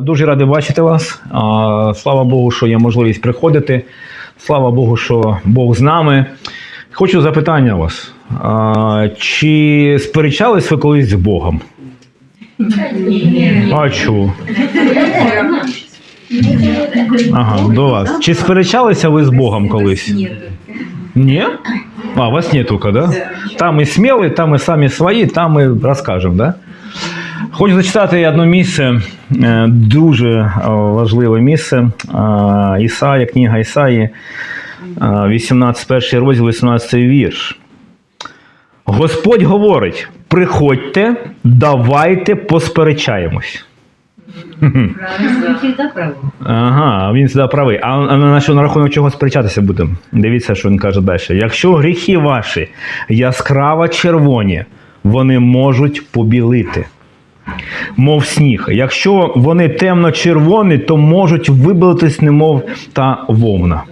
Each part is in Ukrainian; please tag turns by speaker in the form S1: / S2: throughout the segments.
S1: Дуже радий бачити вас. Слава Богу, що є можливість приходити. Слава Богу, що Бог з нами. Хочу запитання у вас. Чи сперечались ви колись з Богом? А чому? Ага, до вас. Чи сперечалися ви з Богом колись? Ні? А, вас не тільки, да? Там і сміли, там і самі свої, там ми розкажемо, да? Хочу зачитати одне місце, е, дуже е, важливе місце. Е, Ісая, книга Ісаї, е, 18, перший розділ, 18 вірш. Господь говорить: приходьте, давайте посперечаємось. Ага, він сюди правий. А, а на що на рахунок чого сперечатися будемо? Дивіться, що він каже далі. Якщо гріхи ваші яскраво червоні, вони можуть побілити. Мов сніг. Якщо вони темно-червоні, то можуть вибилитись, немов та вовна.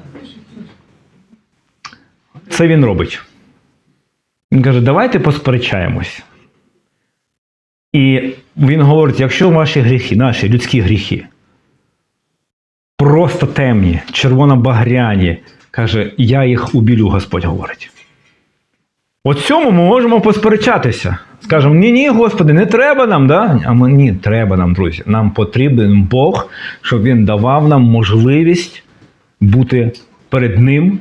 S1: Це він робить. Він каже: давайте посперечаємось. І він говорить: якщо ваші гріхи, наші людські гріхи, просто темні, червоно-багряні, каже, я їх убілю, Господь говорить. От цьому ми можемо посперечатися. Скажемо, ні, ні, Господи, не треба нам, да? А ми ні, треба нам, друзі. Нам потрібен Бог, щоб Він давав нам можливість бути перед Ним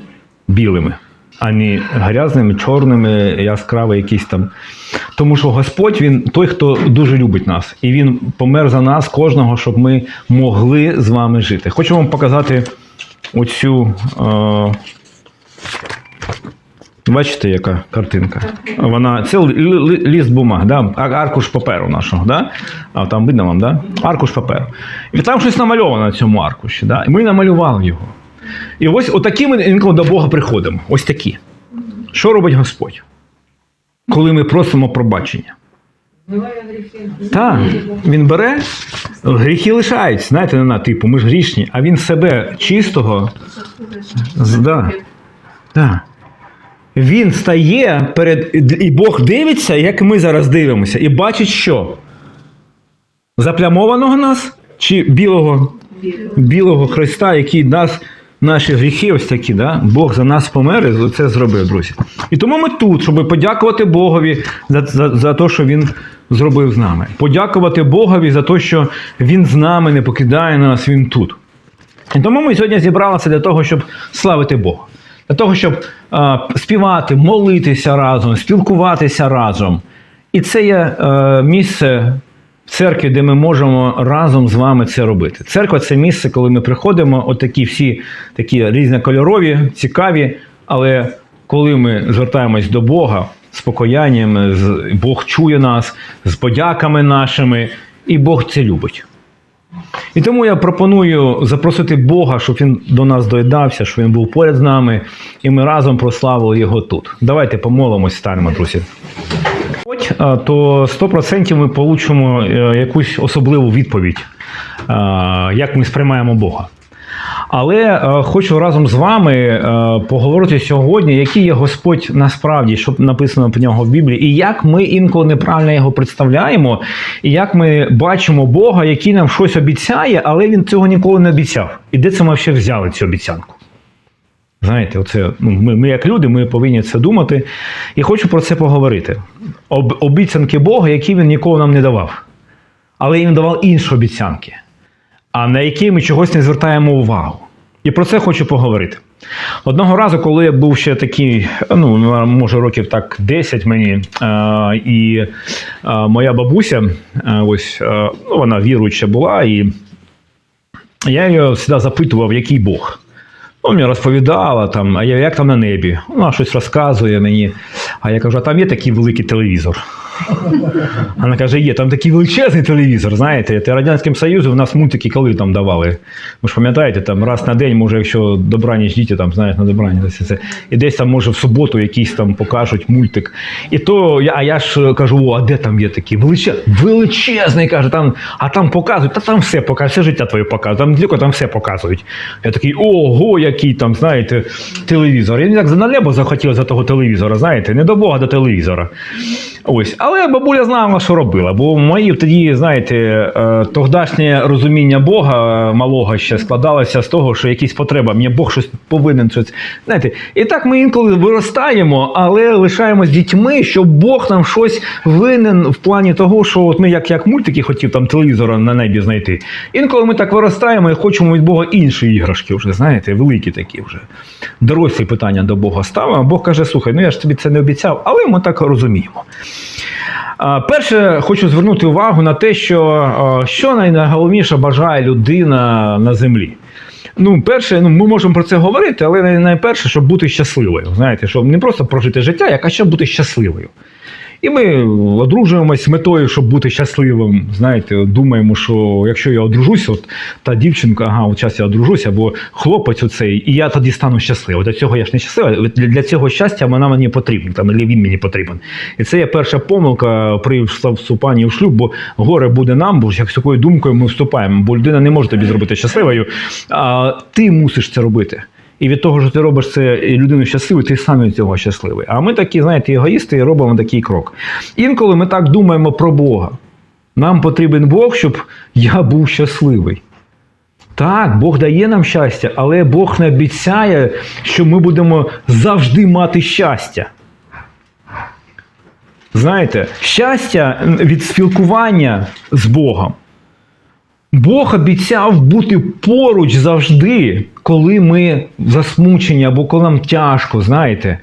S1: білими, а не грязними, чорними, яскравими якісь там. Тому що Господь він той, хто дуже любить нас, і Він помер за нас, кожного, щоб ми могли з вами жити. Хочу вам показати оцю. Е- Бачите, яка картинка? Вона це лі- лі- ліст бумаг, да? аркуш паперу нашого. Да? А там видно вам, да? аркуш паперу. І там щось намальовано на цьому аркуші. Да? Ми намалювали його. І ось отакі ми інколи до Бога приходимо. Ось такі. Що робить Господь? Коли ми просимо пробачення. Так, він бере, гріхи лишаються. Знаєте, на типу, ми ж грішні, а він себе чистого. Да, да. Він стає перед. І Бог дивиться, як ми зараз дивимося, і бачить, що? Заплямованого нас чи білого, білого Христа, який нас, наші гріхи, ось такі, да? Бог за нас помер і це зробив, друзі. І тому ми тут, щоб подякувати Богові за, за, за те, що Він зробив з нами. Подякувати Богові за те, що Він з нами не покидає нас, Він тут. І тому ми сьогодні зібралися для того, щоб славити Бога. Для того, щоб е, співати, молитися разом, спілкуватися разом. І це є е, місце в церкві, де ми можемо разом з вами це робити. Церква це місце, коли ми приходимо, отакі всі такі різнокольорові, цікаві, але коли ми звертаємось до Бога з покаянням, Бог чує нас, з подяками нашими, і Бог це любить. І тому я пропоную запросити Бога, щоб він до нас доєдався, щоб він був поряд з нами, і ми разом прославили його тут. Давайте помолимось, станемо, друзі. То 100% ми получимо е, якусь особливу відповідь, як ми сприймаємо Бога. Але е, хочу разом з вами е, поговорити сьогодні, який є Господь насправді, що написано про нього в Біблії, і як ми інколи неправильно його представляємо, і як ми бачимо Бога, який нам щось обіцяє, але він цього ніколи не обіцяв. І де це ми ще взяли цю обіцянку? Знаєте, оце, ну, ми, ми як люди, ми повинні це думати. І хочу про це поговорити. Об, обіцянки Бога, які він ніколи нам не давав. Але він давав інші обіцянки а на які ми чогось не звертаємо увагу. І про це хочу поговорити. Одного разу, коли я був ще такий, ну, може, років так 10 мені, е, і е, моя бабуся, е, ось ну, вона віруюча була, і я її завжди запитував, який Бог. Ну, мені розповідала, там, а я як там на небі? Вона щось розказує мені. А я кажу, а там є такий великий телевізор. Вона каже, є, там такий величезний телевізор, знаєте, ти Радянським Союзом у нас мультики коли там давали. Ви ж пам'ятаєте, там раз на день, може, якщо добраніч діти, там, знаєш, на добраніч, і десь там, може, в суботу якийсь там покажуть мультик. І то, а я ж кажу, о, а де там є такий величезний, величезний, каже, там, а там показують, та там все показують, все життя твоє показують, там тільки там все показують. Я такий, ого, який там, знаєте, телевізор. Я так на небо захотів за того телевізора, знаєте, не до Бога до телевізора. Ось, але бабуля знала, що робила, бо мої тоді, знаєте, е, тогдашнє розуміння Бога е, малого ще складалося з того, що якісь потреба, мені Бог щось повинен щось. Знаєте, і так ми інколи виростаємо, але лишаємось дітьми, що Бог нам щось винен в плані того, що от ми як, як мультики хотів там телевізора на небі знайти. Інколи ми так виростаємо і хочемо від Бога інші іграшки, вже знаєте, великі такі вже. Дорослі питання до Бога ставимо. Бог каже: слухай, ну я ж тобі це не обіцяв, але ми так розуміємо. Перше, хочу звернути увагу на те, що що найголовніше бажає людина на землі. Ну, перше, ну ми можемо про це говорити, але найперше, щоб бути щасливою. Знаєте, щоб не просто прожити життя, а щоб бути щасливою. І ми одружуємось з метою, щоб бути щасливим. Знаєте, думаємо, що якщо я одружусь, от та дівчинка, ага, от час я одружусь, або хлопець оцей, і я тоді стану щасливим. До цього я ж не щаслива. Для, для цього щастя вона мені потрібна, там, або він мені потрібен. І це є перша помилка при вступанні в шлюб, бо горе буде нам, бо як з такою думкою ми вступаємо, бо людина не може тобі зробити щасливою, а ти мусиш це робити. І від того, що ти робиш це людину щасливою, ти сам від цього щасливий. А ми такі, знаєте, егоїсти і робимо такий крок. Інколи ми так думаємо про Бога. Нам потрібен Бог, щоб я був щасливий. Так, Бог дає нам щастя, але Бог не обіцяє, що ми будемо завжди мати щастя. Знаєте, щастя від спілкування з Богом. Бог обіцяв бути поруч завжди, коли ми засмучені або коли нам тяжко, знаєте.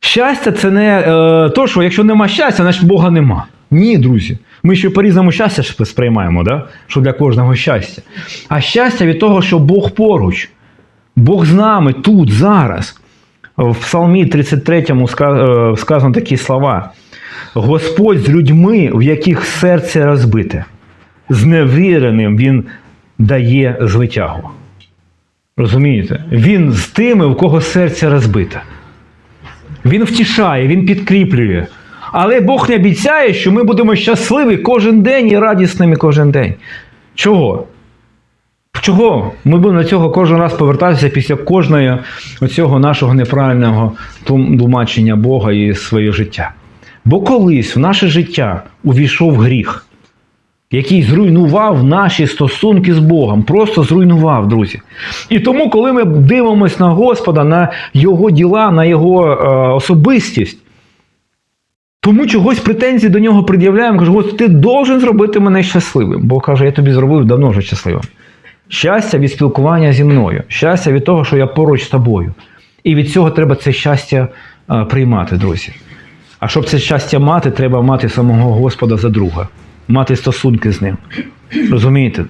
S1: Щастя це не е, то, що якщо нема щастя, значить Бога нема. Ні, друзі. Ми ще по-різному щастя сприймаємо, да? що для кожного щастя. А щастя від того, що Бог поруч, Бог з нами тут, зараз. В Псалмі 33 ска- е, сказано такі слова: Господь з людьми, в яких серце розбите зневіреним він дає звитягу. Розумієте? Він з тими, у кого серце розбите. Він втішає, він підкріплює. Але Бог не обіцяє, що ми будемо щасливі кожен день і радісними кожен день. Чого? Чого? Ми будемо до цього кожен раз повертатися після кожного оцього нашого неправильного тлумачення Бога і своє життя. Бо колись в наше життя увійшов гріх який зруйнував наші стосунки з Богом. Просто зруйнував, друзі. І тому, коли ми дивимося на Господа, на Його діла, на Його е, особистість, тому чогось претензій до нього пред'являємо, кажу, Господи, ти должен зробити мене щасливим. Бог каже, я тобі зробив давно вже щасливим. Щастя від спілкування зі мною, щастя від того, що я поруч з тобою. І від цього треба це щастя е, приймати, друзі. А щоб це щастя мати, треба мати самого Господа за друга, мати стосунки з ним. Розумієте?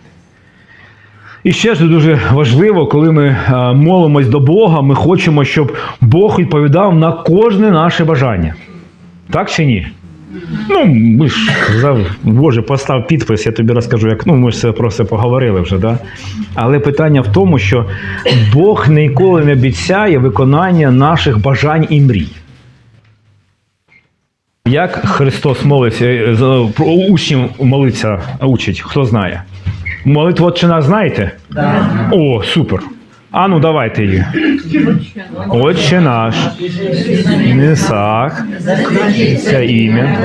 S1: І ще ж дуже важливо, коли ми е, молимось до Бога, ми хочемо, щоб Бог відповідав на кожне наше бажання. Так чи ні? Ну, ми ж Боже, постав підпис, я тобі розкажу, як ну, ми ж про це поговорили вже, да? Але питання в тому, що Бог ніколи не обіцяє виконання наших бажань і мрій. Як Христос молився, е, про учнів молиться, учить, хто знає? Молитву «Отче знаєте?
S2: Да.
S1: О, супер. А ну давайте її. Отче наш, Несах, це ім'я,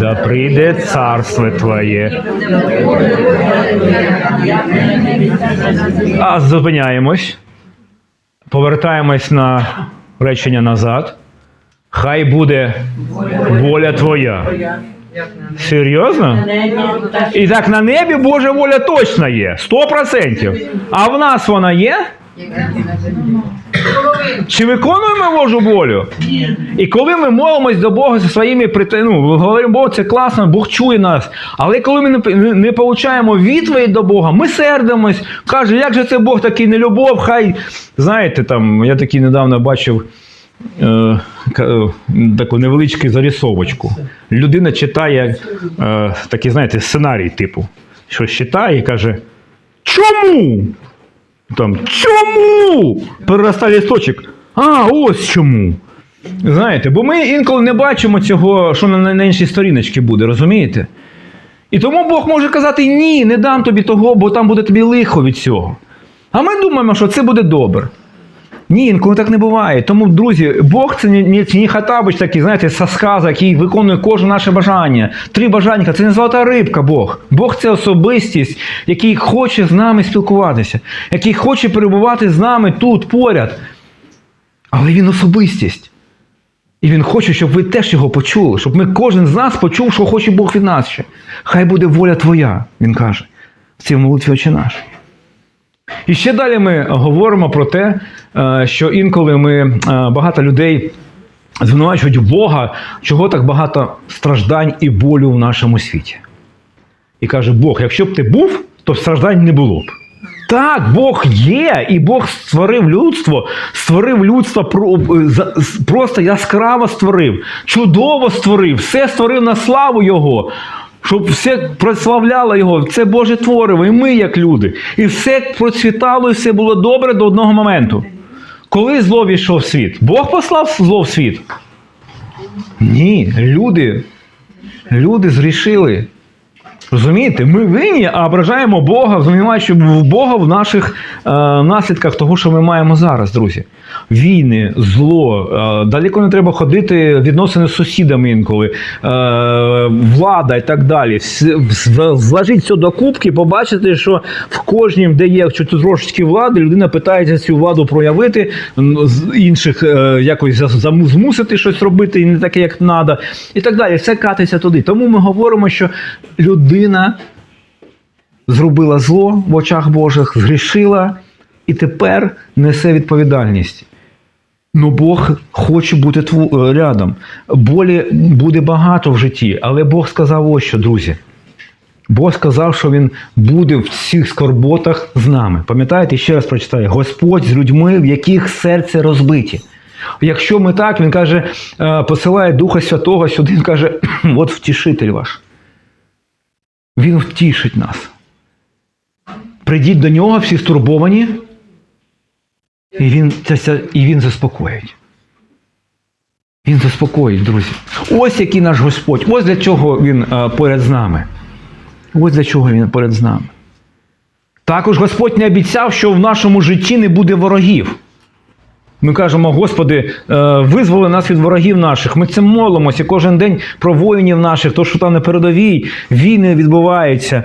S1: да прийде царство Твоє. А зупиняємось. Повертаємось на речення назад. Хай буде воля Твоя. Серйозно? І так на небі Божа воля точно є. 100%. А в нас вона є? Чи виконуємо Божу волю? І коли ми молимось до Бога зі своїми прите- ну, говоримо, Бог, це класно, Бог чує нас. Але коли ми не, не, не получаємо відповідь до Бога, ми сердимось, каже, як же це Бог такий нелюбов, хай. Знаєте, там, я такий недавно бачив е, е, таку невеличку зарисовочку. Людина читає е, такий, знаєте, сценарій типу, що читає і каже: Чому? Там, чому? Переростає листочок. А, ось чому. Знаєте, бо ми інколи не бачимо цього, що на на іншій сторіночці буде, розумієте? І тому Бог може казати: ні, не дам тобі того, бо там буде тобі лихо від цього. А ми думаємо, що це буде добре. Ні, інколи так не буває. Тому, друзі, Бог це не, не, хатабич такий, знаєте, сасказа, який виконує кожне наше бажання. Три бажання це не золота рибка Бог. Бог це особистість, який хоче з нами спілкуватися, який хоче перебувати з нами тут, поряд. Але він особистість. І він хоче, щоб ви теж його почули, щоб ми кожен з нас почув, що хоче Бог від нас ще. Хай буде воля твоя, він каже, в цій молитві очі наш. І ще далі ми говоримо про те, е, що інколи ми е, багато людей звинувачують Бога, чого так багато страждань і болю в нашому світі. І каже Бог, якщо б ти був, то страждань не було б. Так, Бог є, і Бог створив людство, створив людство з- просто яскраво створив, чудово створив, все створив на славу Його, щоб все прославляло Його. Це Боже твориво, і ми, як люди. І все процвітало, і все було добре до одного моменту. Коли зло війшов в світ? Бог послав зло в світ? Ні, люди, люди зрішили. Розумієте, ми винні, а ображаємо Бога, звинувачуючи в Бога в наших е, наслідках того, що ми маємо зараз, друзі. Війни, зло, е, далеко не треба ходити, відносини з сусідами інколи, е, влада і так далі. Зложіть все до кубки, побачите, що в кожнім, де є чуть трошечки влади, людина питається цю владу проявити, з інших е, якось змусити щось робити, і не таке, як треба, і так далі. Все катиться туди. Тому ми говоримо, що людина зробила зло в очах Божих, згрішила і тепер несе відповідальність. Ну, Бог хоче бути тво- е, рядом. Болі буде багато в житті, але Бог сказав ось що, друзі. Бог сказав, що Він буде в цих скорботах з нами. Пам'ятаєте, ще раз прочитаю: Господь з людьми, в яких серце розбиті. Якщо ми так, він каже, е, посилає Духа Святого сюди, він каже, от втішитель ваш. Він втішить нас. Прийдіть до нього, всі стурбовані, і він, це, і він заспокоїть. Він заспокоїть, друзі. Ось який наш Господь. Ось для чого він е, поряд з нами. Ось для чого він поряд з нами. Також Господь не обіцяв, що в нашому житті не буде ворогів. Ми кажемо, Господи, е, визволи нас від ворогів наших. Ми це молимося кожен день про воїнів наших, то, що там на передовій, війни відбуваються.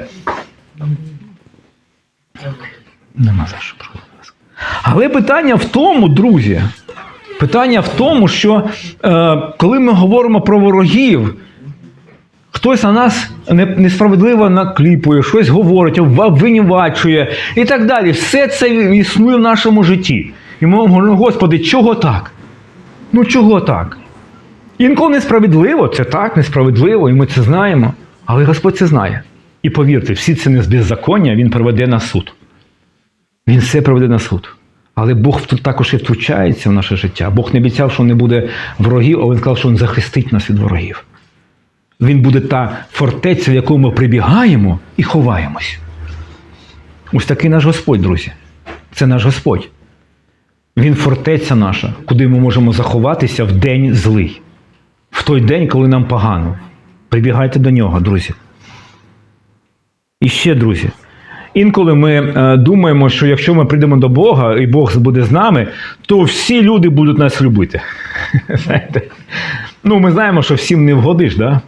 S1: Нема за що. Але питання в тому, друзі, питання в тому, що е, коли ми говоримо про ворогів, хтось на нас несправедливо накліпує, щось говорить, обвинувачує і так далі. Все це існує в нашому житті. І ми говоримо, Господи, чого так? Ну чого так? Інколи несправедливо, це так, несправедливо, і ми це знаємо. Але Господь це знає. І повірте, всі з беззаконня Він приведе на суд. Він все приведе на суд. Але Бог також і втручається в наше життя. Бог не обіцяв, що не буде ворогів, а він сказав, що він захистить нас від ворогів. Він буде та фортеця, в яку ми прибігаємо і ховаємось. Ось такий наш Господь, друзі. Це наш Господь. Він фортеця наша, куди ми можемо заховатися в день злий. В той день, коли нам погано. Прибігайте до нього, друзі. І ще, друзі, інколи ми е, думаємо, що якщо ми прийдемо до Бога і Бог буде з нами, то всі люди будуть нас любити. Знаєте? Ну, ми знаємо, що всім не вгодиш, да?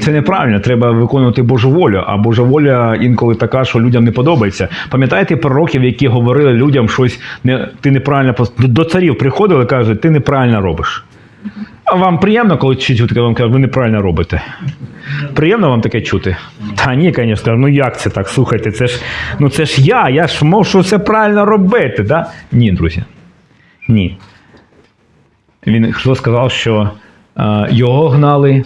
S1: Це неправильно, треба виконувати Божу волю. А Божа воля інколи така, що людям не подобається. Пам'ятаєте пророків, які говорили людям щось, не, ти неправильно до царів приходили, кажуть, ти неправильно робиш. А вам приємно, коли чуть таке вам кажуть, ви неправильно робите. Приємно вам таке чути? Та ні, звісно, ну як це так? Слухайте, це ж, ну це ж я, я ж можу це правильно робити. Да? Ні, друзі. Ні. Він Христос сказав, що е, його гнали,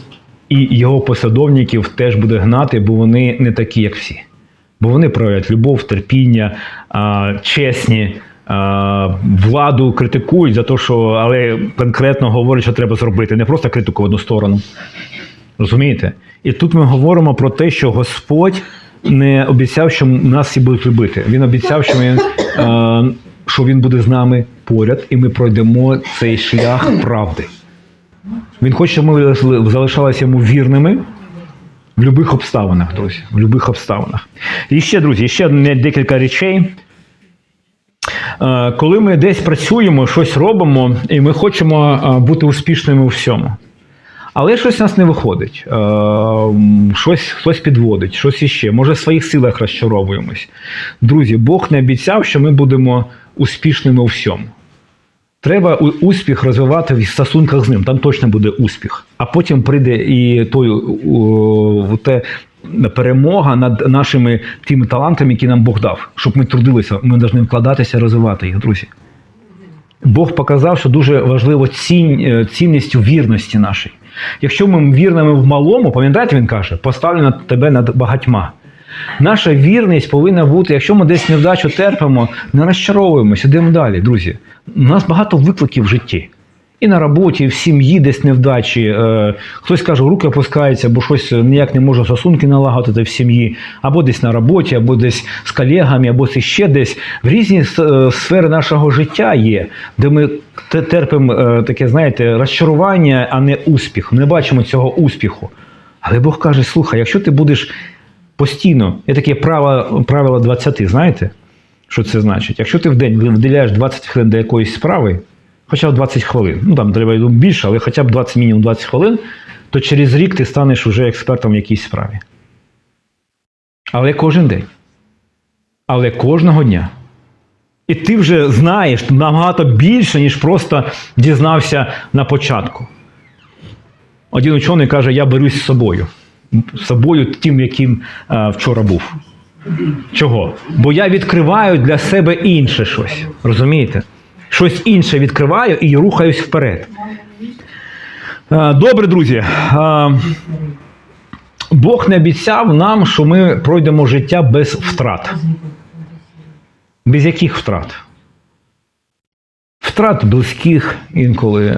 S1: і його послідовників теж буде гнати, бо вони не такі, як всі. Бо вони проявляють любов, терпіння, е, чесні, владу критикують за те, що, але конкретно говорять, що треба зробити. Не просто критику в одну сторону. Розумієте? І тут ми говоримо про те, що Господь не обіцяв, що нас всі будуть любити. Він обіцяв, що він, що він буде з нами поряд, і ми пройдемо цей шлях правди. Він хоче, щоб ми залишалися йому вірними в будь-яких обставинах, друзі. В будь-яких обставинах. І ще, друзі, ще декілька речей. Е, Коли ми десь працюємо, щось робимо, і ми хочемо е, бути успішними у всьому. Але щось у нас не виходить, Е, щось хтось підводить, щось іще. Може, в своїх силах розчаровуємось. Друзі, Бог не обіцяв, що ми будемо успішними у всьому. Треба успіх розвивати в стосунках з ним, там точно буде успіх. А потім прийде і той те перемога над нашими тими талантами, які нам Бог дав, щоб ми трудилися. Ми повинні вкладатися, розвивати їх, друзі. Бог показав, що дуже важливо цінь, е, цінність у вірності нашій. Якщо ми вірними в малому, пам'ятаєте, він каже, поставлю на тебе над багатьма. Наша вірність повинна бути, якщо ми десь невдачу терпимо, не розчаровуємося, йдемо далі, друзі. У нас багато викликів в житті. І на роботі, і в сім'ї десь невдачі. Е, хтось каже, руки опускаються, бо щось ніяк не може стосунки налагодити в сім'ї, або десь на роботі, або десь з колегами, або це ще десь. В різні е, сфери нашого життя є, де ми терпимо е, таке, знаєте, розчарування, а не успіх. Не бачимо цього успіху. Але Бог каже: слухай, якщо ти будеш постійно, є таке правило, правило 20, знаєте, що це значить? Якщо ти в день виділяєш 20 хвилин до якоїсь справи, хоча б 20 хвилин, ну там треба йду більше, але хоча б 20 мінімум 20 хвилин, то через рік ти станеш вже експертом в якійсь справі. Але кожен день. Але кожного дня. І ти вже знаєш набагато більше, ніж просто дізнався на початку. Один учений каже: я берусь з собою. З собою тим, яким е, вчора був. Чого? Бо я відкриваю для себе інше щось. Розумієте? Щось інше відкриваю і рухаюсь вперед. Е, Добре, друзі. Е, Бог не обіцяв нам, що ми пройдемо життя без втрат. Без яких втрат? Втрат близьких інколи,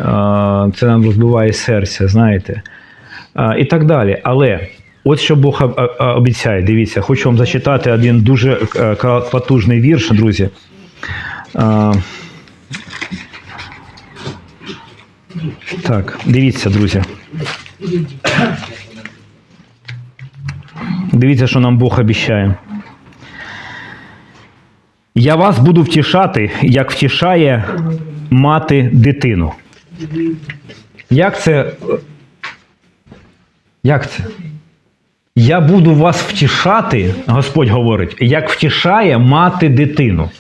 S1: це нам розбиває серце, знаєте, і так далі. Але от що Бог об- об- обіцяє, дивіться, хочу вам зачитати один дуже е, потужний вірш, друзі. А, Так, дивіться, друзі. Дивіться, що нам Бог обіцяє. Я вас буду втішати, як втішає мати дитину. Як це? Як це? Я буду вас втішати, Господь говорить, як втішає мати дитину.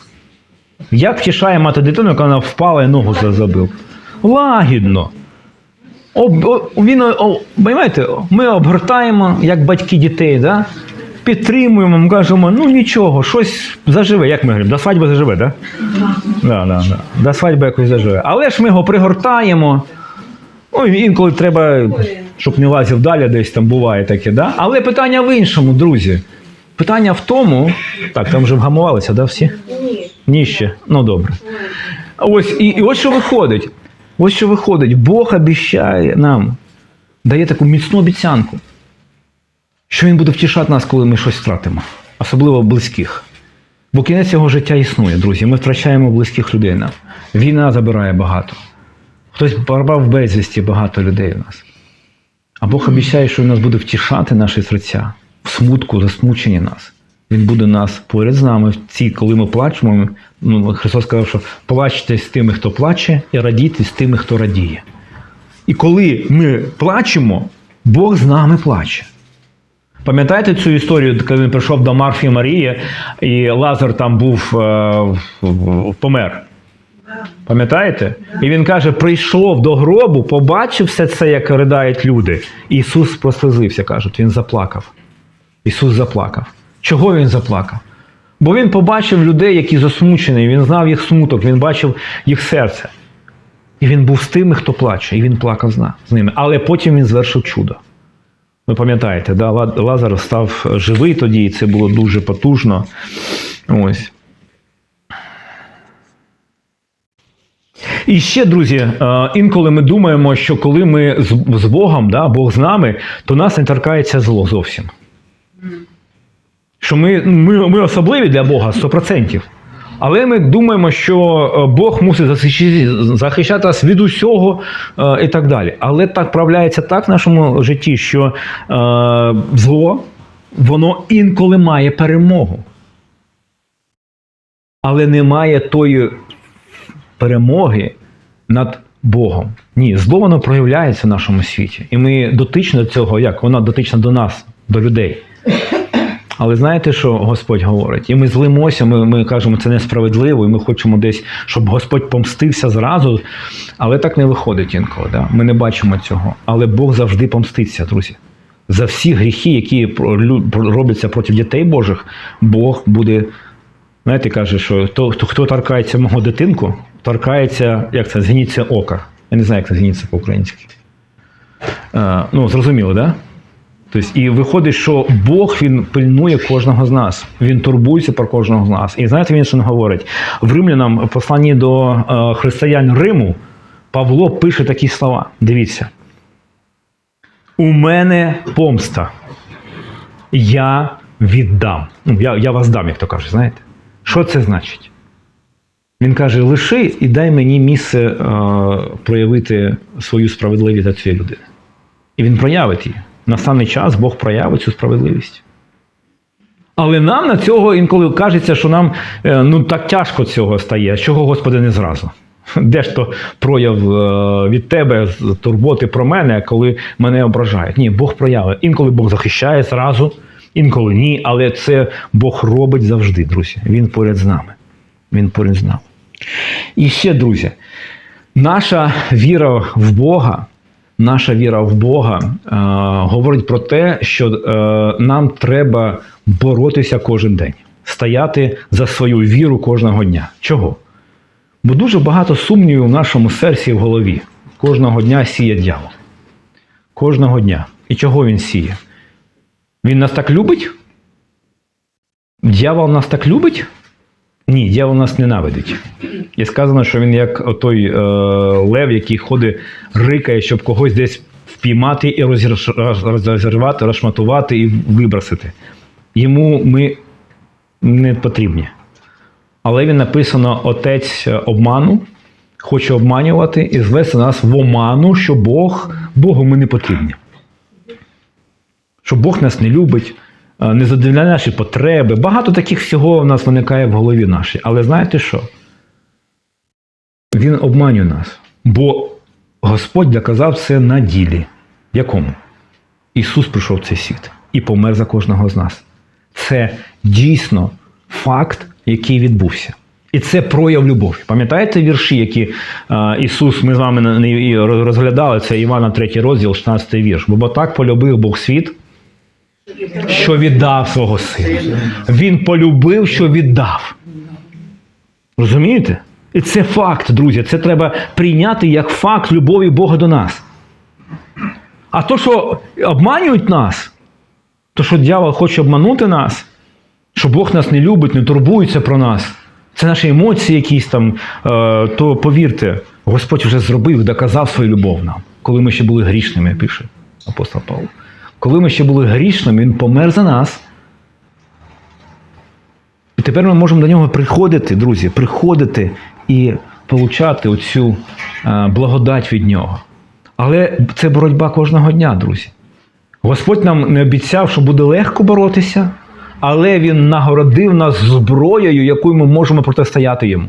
S1: Як втішає мати дитину, яка вона впала і ногу за- забив? Лагідно. Об, о, він, о, понимаєте, ми обгортаємо, як батьки дітей, да? підтримуємо, кажемо, ну нічого, щось заживе. Як ми говоримо, до свадьби заживе? Да? Да, да, да. До свадьби якось заживе. Але ж ми його пригортаємо. Ну, інколи треба, щоб не лазив далі, десь там буває таке, да? Але питання в іншому, друзі. Питання в тому. Так, там вже вгамувалися, да, всі?
S2: Ні.
S1: Ні ще. Ну добре. Ось і, і ось що виходить. Ось що виходить. Бог обіщає нам, дає таку міцну обіцянку, що Він буде втішати нас, коли ми щось втратимо, особливо близьких. Бо кінець цього життя існує, друзі. Ми втрачаємо близьких людей нам. Війна забирає багато. Хтось порвав безвісті багато людей у нас. А Бог обіцяє, що Він нас буде втішати наші серця в смутку, засмучені нас. Він буде нас поряд з нами ці, коли ми плачемо. Ну, Христос сказав, що плачте з тими, хто плаче, і радійте з тими, хто радіє. І коли ми плачемо, Бог з нами плаче. Пам'ятаєте цю історію, коли він прийшов до Марфі Марії, і Лазар там був е, помер? Пам'ятаєте? І він каже: прийшов до гробу, побачив все це, як ридають люди. Ісус прослизився, кажуть, він заплакав. Ісус заплакав. Чого він заплакав? Бо він побачив людей, які засмучені, він знав їх смуток, він бачив їх серце. І він був з тими, хто плаче, і він плакав з ними. Але потім він звершив чудо. Ви пам'ятаєте, да? Лазар став живий тоді, і це було дуже потужно. Ось. І ще, друзі, е, інколи ми думаємо, що коли ми з, Богом, да, Бог з нами, то нас не торкається зло зовсім. Що ми, ми, ми особливі для Бога 100%. Але ми думаємо, що е, Бог мусить захищати, нас від усього е, і так далі. Але так правляється так в нашому житті, що е, зло, воно інколи має перемогу. але немає тої перемоги над Богом. Ні, зло воно проявляється в нашому світі. І ми дотичні до цього, як вона дотична до нас, до людей. Але знаєте, що Господь говорить? І ми злимося, ми, ми кажемо, це несправедливо, і ми хочемо десь, щоб Господь помстився зразу. Але так не виходить інколи. Да? Ми не бачимо цього. Але Бог завжди помститься, друзі. За всі гріхи, які робляться проти дітей Божих, Бог буде. Знаєте, каже, що хто, хто, торкається мого дитинку, торкається, як це, зеніться ока. Я не знаю, як це зеніться по-українськи. Е, ну, зрозуміло, так? Да? Тобто, і виходить, що Бог він пильнує кожного з нас. Він турбується про кожного з нас. І знаєте, він що він говорить? В Римлянам, в посланні до е, християн Риму, Павло пише такі слова. Дивіться. У мене помста. Я віддам. Ну, я, я вас дам, як то каже, знаєте? Що це значить? Він каже: лиши і дай мені місце е, проявити свою справедливість за цієї людини. І він проявить її. Настане час Бог проявить цю справедливість. Але нам на цього інколи кажеться, що нам е, ну, так тяжко цього стає. Чого, Господи, не зразу? Де ж то прояв е, від тебе турботи про мене, коли мене ображають? Ні, Бог проявить. Інколи Бог захищає зразу, інколи ні, але це Бог робить завжди, друзі. Він поряд з нами. Він поряд з нами. І ще, друзі, наша віра в Бога, наша віра в Бога е, говорить про те, що е, нам треба боротися кожен день, стояти за свою віру кожного дня. Чого? Бо дуже багато сумнівів в нашому серці і в голові. Кожного дня сіє дьявол. Кожного дня. І чого він сіє? Він нас так любить? Дьявол нас так любить? Ні, дьявол нас ненавидить. І сказано, що він як той е, лев, який ходить, рикає, щоб когось десь впіймати і розірвати, розшматувати і вибросити. Йому ми не потрібні. Але він написано: Отець обману, хоче обманювати і звести нас в оману, що Бог, Богу ми не потрібні. Що Бог нас не любить, не задовольняє наші потреби. Багато таких всього в нас виникає в голові нашій. Але знаєте що? Він обманює нас. Бо Господь доказав це на ділі. Якому? Ісус прийшов в цей світ і помер за кожного з нас. Це дійсно факт, який відбувся. І це прояв любові. Пам'ятаєте вірші, які е, Ісус, ми з вами розглядали, це Івана 3 розділ, 16 вірш. Бо так полюбив Бог світ, що віддав свого сина. Він полюбив, що віддав. Розумієте? І це факт, друзі. Це треба прийняти як факт любові Бога до нас. А то, що обманюють нас, то, що дьявол хоче обманути нас, що Бог нас не любить, не турбується про нас, це наші емоції якісь там, е, то повірте, Господь вже зробив, доказав свою любов нам, коли ми ще були грішними, пише апостол Павло. Коли ми ще були грішними, Він помер за нас. І тепер ми можемо до нього приходити, друзі, приходити і получати оцю е, благодать від нього. Але це боротьба кожного дня, друзі. Господь нам не обіцяв, що буде легко боротися, але Він нагородив нас зброєю, якою ми можемо протистояти йому.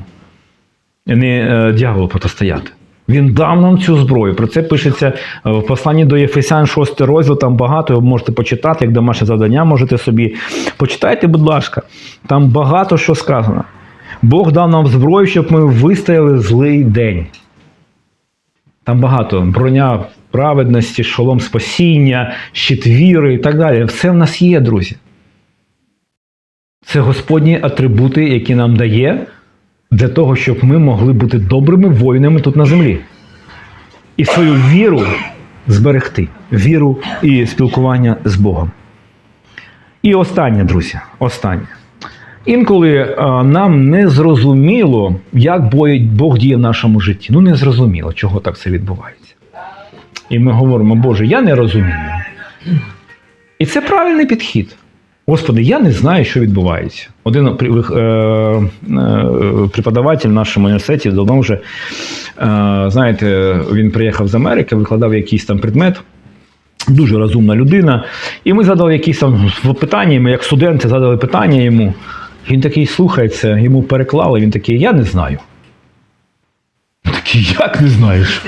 S1: Не е, дьяволу протистояти. Він дав нам цю зброю. Про це пишеться е, в посланні до Єфесян 6 розділ, там багато, ви можете почитати, як домашнє завдання можете собі. Почитайте, будь ласка, там багато що сказано. Бог дав нам зброю, щоб ми вистояли злий день. Там багато броня праведності, шолом спасіння, щит віри і так далі. Все в нас є, друзі. Це Господні атрибути, які нам дає для того, щоб ми могли бути добрими воїнами тут на землі. І свою віру зберегти, віру і спілкування з Богом. І останнє, друзі, останнє. Інколи а, нам не зрозуміло, як Бог діє в нашому житті. Ну, не зрозуміло, чого так це відбувається. І ми говоримо, Боже, я не розумію. І це правильний підхід. Господи, я не знаю, що відбувається. Один е, е, преподаватель в нашому університеті давно вже, е, знаєте, він приїхав з Америки, викладав якийсь там предмет. Дуже розумна людина. І ми задали якісь там питання, ми як студенти задали питання йому. Він такий слухається, йому переклали, він такий, я не знаю. Такий, як не знаєш?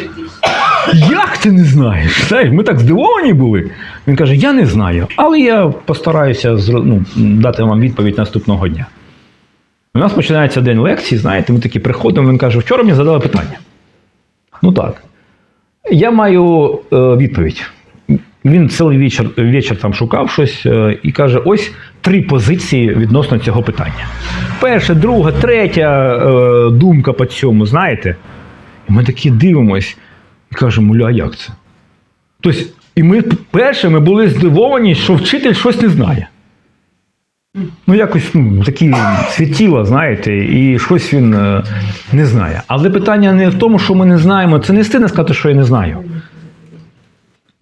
S1: Як ти не знаєш? Ми так здивовані були. Він каже: Я не знаю, але я постараюся ну, дати вам відповідь наступного дня. У нас починається день лекції, знаєте, ми такі приходимо, він каже, вчора мені задали питання. Ну так. Я маю е, відповідь. Він цілий вечір, вечір там шукав щось е, і каже: ось три позиції відносно цього питання. Перша, друга, третя е, думка по цьому, знаєте? І ми такі дивимось і кажемо, ля, як це? Тобто, і ми перше ми були здивовані, що вчитель щось не знає. Ну, якось ну, такі світіла, знаєте, і щось він е, не знає. Але питання не в тому, що ми не знаємо. Це не стидно сказати, що я не знаю.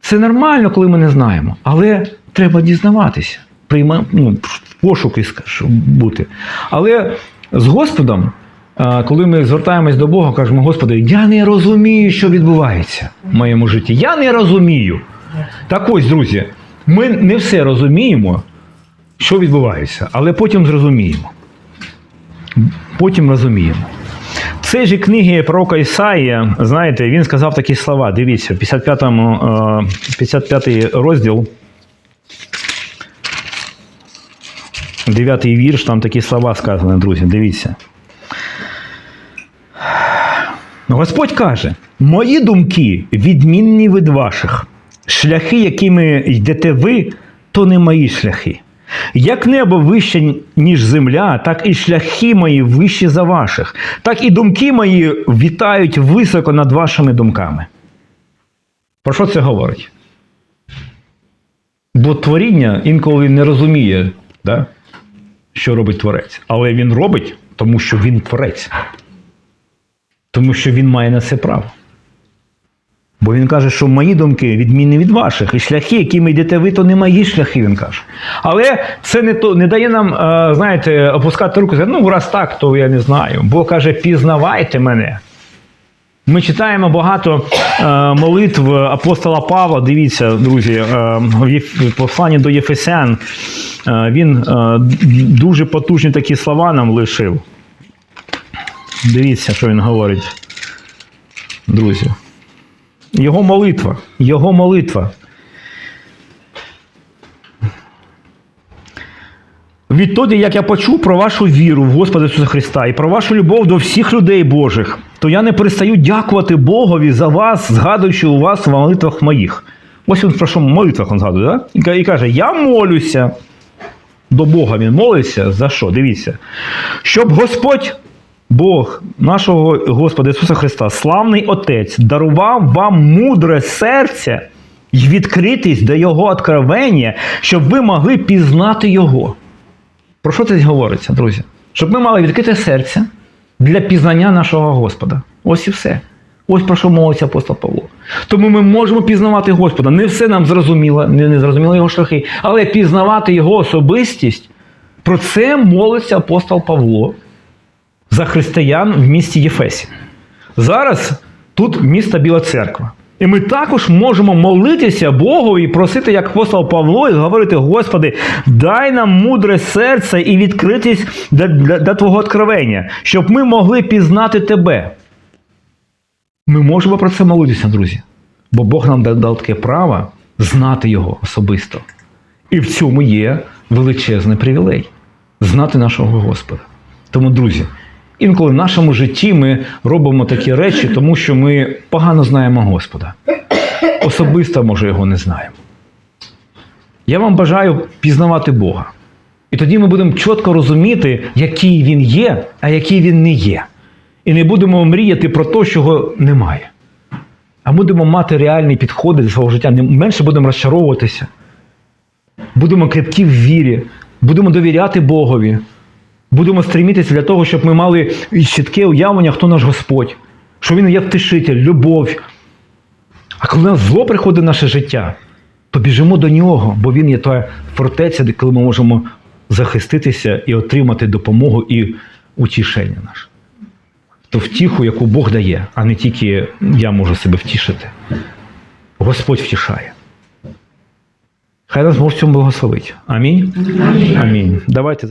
S1: Це нормально, коли ми не знаємо, але треба дізнаватися, прийма, ну, скажу, бути. Але з Господом, коли ми звертаємось до Бога, кажемо, Господи, я не розумію, що відбувається в моєму житті. Я не розумію. Так ось, друзі, ми не все розуміємо, що відбувається, але потім зрозуміємо. Потім розуміємо. В цій же книгі пророка Ісаїя, знаєте, він сказав такі слова. Дивіться, 55, е, 55 розділ, 9 вірш, там такі слова сказані, друзі. Дивіться. Господь каже: мої думки відмінні від ваших. Шляхи, якими йдете ви, то не мої шляхи. Як небо вище, ніж земля, так і шляхи мої вищі за ваших, так і думки мої вітають високо над вашими думками. Про що це говорить? Бо творіння інколи не розуміє, да, що робить творець. Але він робить, тому що він творець. Тому що він має на це право. Бо він каже, що мої думки відмінні від ваших, і шляхи, якими йдете ви, то не мої шляхи, він каже. Але це не то не дає нам, е, знаєте, опускати руку, ну раз так, то я не знаю. Бо каже, пізнавайте мене. Ми читаємо багато е, молитв апостола Павла. Дивіться, друзі, е, в посланні до Єфесян він дуже потужні такі слова нам лишив. Дивіться, що він говорить, друзі. Його молитва. Його молитва. Відтоді, як я почув про вашу віру в Господа Ісуса Христа і про вашу любов до всіх людей Божих, то я не перестаю дякувати Богові за вас, згадуючи у вас в молитвах моїх. Ось він про що в молитвах він згадує, да? І каже: Я молюся. До Бога він молиться за що? Дивіться. Щоб Господь Бог нашого Господа Ісуса Христа, славний Отець, дарував вам мудре серце і відкритість до Його откровення, щоб ви могли пізнати Його. Про що це говориться, друзі? Щоб ми мали відкрите серце для пізнання нашого Господа. Ось і все. Ось про що молиться апостол Павло. Тому ми можемо пізнавати Господа. Не все нам зрозуміло, не зрозуміло його шляхи, але пізнавати його особистість. Про це молиться апостол Павло за християн в місті Єфесі. Зараз тут місто Біла Церква. І ми також можемо молитися Богу і просити, як апостол Павло, і говорити: Господи, дай нам мудре серце і відкритість до, до, до Твого откровення, щоб ми могли пізнати Тебе. Ми можемо про це молитися, друзі. Бо Бог нам дав таке право знати Його особисто. І в цьому є величезний привілей знати нашого Господа. Тому, друзі, інколи в нашому житті ми робимо такі речі, тому що ми погано знаємо Господа. Особисто, може, його не знаємо. Я вам бажаю пізнавати Бога. І тоді ми будемо чітко розуміти, який він є, а який він не є. І не будемо мріяти про те, чого немає. А будемо мати реальні підходи до свого життя. Менше будемо розчаровуватися. Будемо крепкі в вірі, будемо довіряти Богові. Будемо стремітися для того, щоб ми мали чітке уявлення, хто наш Господь, що Він є втішитель, любов. А коли у нас зло приходить в наше життя, то біжимо до нього, бо Він є та фортеця, де коли ми можемо захиститися і отримати допомогу і утішення наше. То втіху, яку Бог дає, а не тільки я можу себе втішити. Господь втішає. Хай нас Бог в цьому благословить. Амінь. Амінь. Давайте